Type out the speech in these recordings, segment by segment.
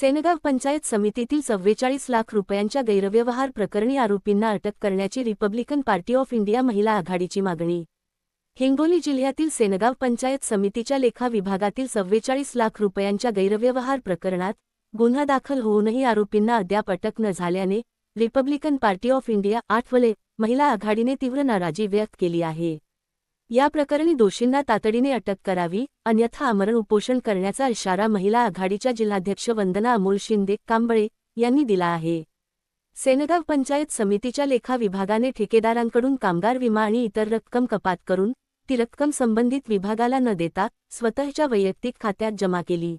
सेनगाव पंचायत समितीतील चव्वेचाळीस लाख रुपयांच्या गैरव्यवहार प्रकरणी आरोपींना अटक करण्याची रिपब्लिकन पार्टी ऑफ इंडिया महिला आघाडीची मागणी. हिंगोली जिल्ह्यातील सेनगाव पंचायत समितीच्या लेखा विभागातील चव्वेचाळीस लाख रुपयांच्या गैरव्यवहार प्रकरणात गुन्हा दाखल होऊनही आरोपींना अद्याप अटक न झाल्याने Republican party of India Athawale महिला आघाडीने तीव्र नाराजी व्यक्त केली आहे. या प्रकरणी दोषींना तातडीने अटक करावी अन्यथा आमरण उपोषण करण्याचा इशारा महिला आघाडीच्या जिल्हाध्यक्ष वंदना अमोल शिंदे कांबळे यांनी दिला आहे. सेनगाव पंचायत समितीच्या लेखा विभागाने ठेकेदारांकडून कामगार विमा आणि इतर रक्कम कपात करून ती रक्कम संबंधित विभागाला न देता स्वतःच्या वैयक्तिक खात्यात जमा केली.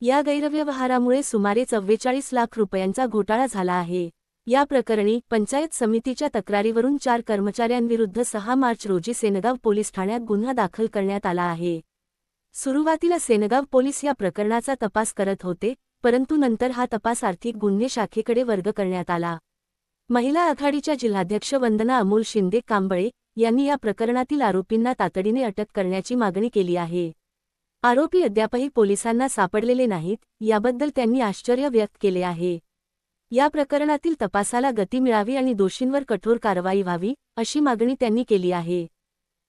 या गैरव्यवहारामुळे सुमारे चव्वेचाळीस लाख रुपयांचा घोटाळा झाला आहे. या प्रकरणी पंचायत समितीच्या तक्रारीवरून चार कर्मचाऱ्यांविरुद्ध सहा मार्च रोजी सेनगाव पोलीस ठाण्यात गुन्हा दाखल करण्यात आला आहे. सुरुवातीला सेनगाव पोलीस या प्रकरणाचा तपास करत होते परंतु नंतर हा तपास आर्थिक गुन्हे शाखेकडे वर्ग करण्यात आला. महिला आघाडीच्या जिल्हाध्यक्ष वंदना अमोल शिंदे कांबळे यांनी या प्रकरणातील आरोपींना तातडीने अटक करण्याची मागणी केली आहे. आरोपी अद्यापही पोलिसांना सापडलेले नाहीत याबद्दल त्यांनी आश्चर्य व्यक्त केले आहे. या प्रकरणातील तपासाला गती मिळावी आणि दोषींवर कठोर कारवाई व्हावी अशी मागणी त्यांनी केली आहे.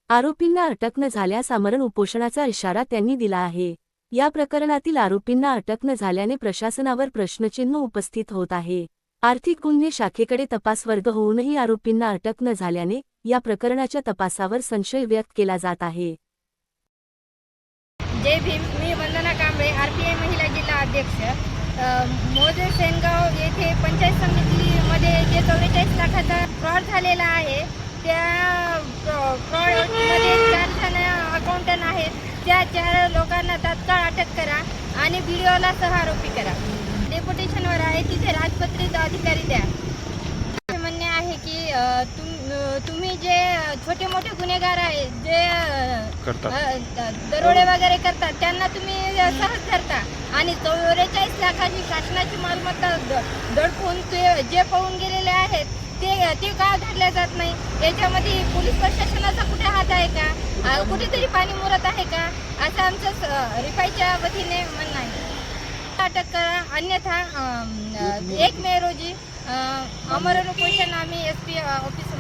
आरोपींना अटक न झाल्यास आमरण उपोषणाचा इशारा त्यांनी दिला आहे. या प्रकरणातील आरोपींना अटक न झाल्याने प्रशासनावर प्रश्नचिन्ह उपस्थित होत आहे. आर्थिक गुन्हे शाखेकडे तपास वर्ग होऊनही आरोपींना अटक न झाल्याने या प्रकरणाच्या तपासावर संशय व्यक्त केला जात आहे. जय भीम मी Vandana Kamble R P I महिला जिल्हा अध्यक्ष. मोजे सेनगाव येथे पंचायत समितीमध्ये जे चव्वेचाळीस लाखाचा फ्रॉड झालेला आहे त्या फ्रॉडमध्ये चार जण अकाउंटंट आहेत. त्या चार लोकांना तात्काळ अटक करा आणि व्हिडिओला सह आरोपी करा. डेप्युटेशनवर आहे तिथे राजपत्रित अधिकारी द्या. म्हणणे आहे की तुम तुम्ही जे छोटे मोठे गुन्हेगार आहेत जे दरोडे वगैरे करतात त्यांना तुम्ही सहज धरता. आणि चौवेचाळीस लाखाची शासनाची मालमत्ता द- दडपून ते जे पळून गेलेले आहेत ते ते का धरल्या जात नाही? याच्यामध्ये पोलीस प्रशासनाचा कुठे हात आहे का? कुठेतरी पाणी मुरत आहे का? असं आमचं रिपाईच्या वतीने म्हणणं आहे. अटक करा. अन्यथा एक मे रोजी अमरण उपोषण आम्ही एस पी ऑफिस